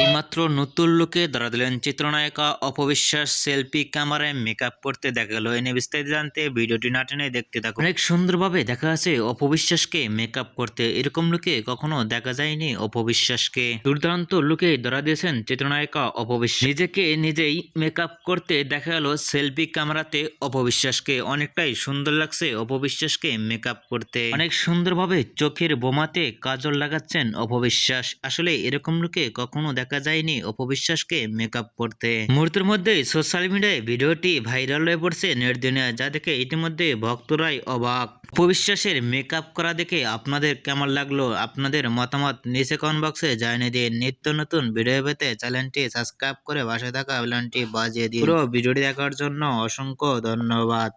এইমাত্র নতুন লুকে ধরা দিলেন চিত্রনায়িকা অপবিশ্বাস সেলফি ক্যামেরায় মেকআপ করতে দেখা গেল। এনে বিস্তারিত জানতে ভিডিওটি না টেনে দেখতে থাকুন। অনেক সুন্দরভাবে দেখা আছে অপবিশ্বাসকে মেকআপ করতে। এরকম লুকে কখনো দেখা যায়নি অপবিশ্বাসকে। দুর্দান্ত লুকে ধরা দিয়েছেন চিত্রনায়িকা অপবিশ্বাস। নিজেকে নিজেই মেকআপ করতে দেখা গেল সেলফি ক্যামেরাতে অপবিশ্বাসকে। অনেকটাই সুন্দর লাগছে অপবিশ্বাসকে মেকআপ করতে। অনেক সুন্দরভাবে চোখের বোমাতে কাজল লাগাচ্ছেন অপবিশ্বাস। আসলে এরকম লোকে কখনো দেখা যায়নি অপবিশ্বাসকে মেকআপ করতে। মুহূর্তের মধ্যে সোশ্যাল মিডিয়ায় ভিডিওটি ভাইরাল হয়ে পড়ছে নেট যা দেখে ইতিমধ্যে ভক্তরাই অবাক। অপবিশ্বাসের মেকআপ করা দেখে আপনাদের কেমন লাগল? আপনাদের মতামত নিচে কমেন্ট বক্সে জানিয়ে দিন। নিত্য নতুন ভিডিও পেতে চ্যানেলটি সাবস্ক্রাইব করে পাশে থাকা বেলনটি বাজিয়ে দিন। পুরো ভিডিওটি দেখার জন্য অসংখ্য ধন্যবাদ।